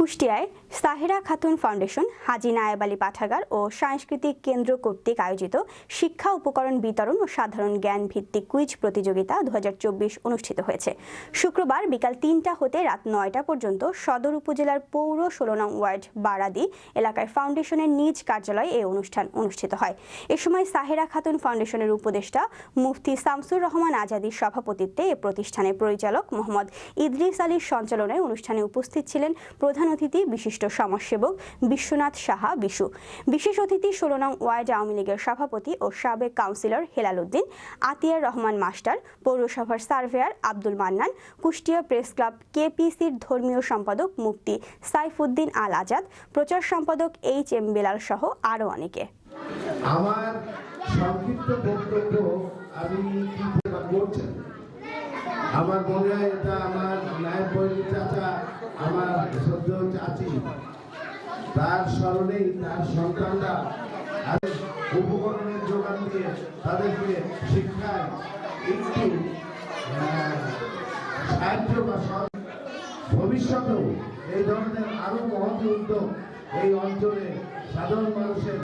কুষ্টিয়ায় Sahera Khatun foundation, Haji Nayeb Ali পাঠাগার ও সাংস্কৃতিক কেন্দ্র কর্তৃক আয়োজিত শিক্ষা উপকরণ বিতরণ ও সাধারণ জ্ঞান ভিত্তিক কুইজ প্রতিযোগিতা দু হাজার চব্বিশ অনুষ্ঠিত হয়েছে। শুক্রবার বিকাল তিনটা হতে রাত নয়টা পর্যন্ত সদর উপজেলার পৌর ষোলো নং ওয়ার্ড বারাদি এলাকায় ফাউন্ডেশনের নিজ কার্যালয়ে এই অনুষ্ঠান অনুষ্ঠিত হয়। এ সময় সাহেরা খাতুন ফাউন্ডেশনের উপদেষ্টা মুফতি শামসুর রহমান আজাদির সভাপতিত্বে এ প্রতিষ্ঠানের পরিচালক মোহাম্মদ ইদ্রিস আলীর সঞ্চালনায় অনুষ্ঠানে উপস্থিত ছিলেন প্রধান অতিথি বিশিষ্ট সমাজসেবক বিশ্বনাথ সাহা বিশু। বিশেষ অতিথি ষোলো নং ওয়ার্ড আওয়ামী লীগের সভাপতি ও সাবেক কাউন্সিলর হেলাল উদ্দিন আতিয়ার রহমান মাস্টার, পৌরসভার surveyor Abdul Mannan, Kushtia press club কেপিসির ধর্মীয় সম্পাদক মুক্তি সাইফুদ্দিন আল আজাদ, প্রচার সম্পাদক এইচ এম বেলাল সহ আরও অনেকে। আমার সংক্ষিপ্ত বক্তব্য আমি কি করছেন আমার মনে হয় এটা আমার নায়ক বৈরী চাচা, আমার সদ্য চাচি। তার স্মরণেই তার সন্তানরা উপকরণের যোগান দিয়ে তাদেরকে শিক্ষায় একটু সাহায্য বা ভবিষ্যতেও এই ধরনের আরও মহৎ উদ্যোগ এই অঞ্চলে সাধারণ মানুষের